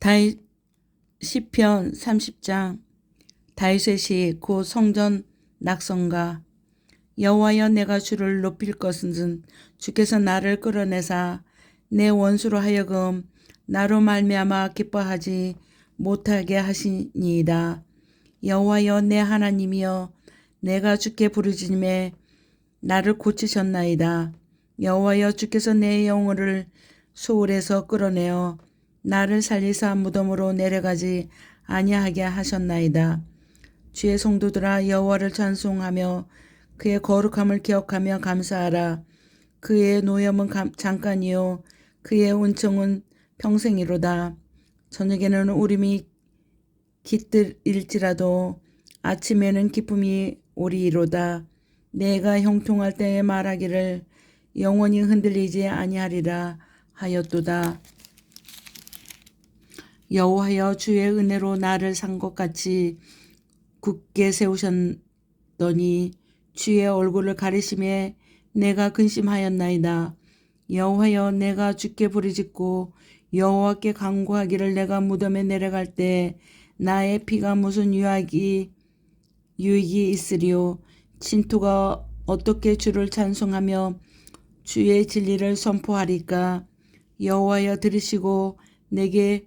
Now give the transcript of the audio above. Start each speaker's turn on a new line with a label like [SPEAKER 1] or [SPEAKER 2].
[SPEAKER 1] 다이 시편 30장 다윗의 곧 성전 낙성가 여호와여 내가 주를 높일 것은 주께서 나를 끌어내사 내 원수로 하여금 나로 말미암아 기뻐하지 못하게 하시니이다. 여호와여 내 하나님이여 내가 주께 부르짖음에 나를 고치셨나이다. 여호와여 주께서 내 영혼을 소울에서 끌어내어 나를 살리사 무덤으로 내려가지 아니하게 하셨나이다. 주의 성도들아 여호와를 찬송하며 그의 거룩함을 기억하며 감사하라. 그의 노염은 감, 잠깐이요 그의 은총은 평생이로다. 저녁에는 우림이 깃들일지라도 아침에는 기쁨이 오리이로다. 내가 형통할 때에 말하기를 영원히 흔들리지 아니하리라 하였도다. 여호와여 주의 은혜로 나를 산 것 같이 굳게 세우셨더니 주의 얼굴을 가리심에 내가 근심하였나이다. 여호와여 내가 주께 부르짖고 여호와께 간구하기를 내가 무덤에 내려갈 때 나의 피가 무슨 유익이 유익이 있으리요 친토가 어떻게 주를 찬송하며 주의 진리를 선포하리까 여호와여 들으시고 내게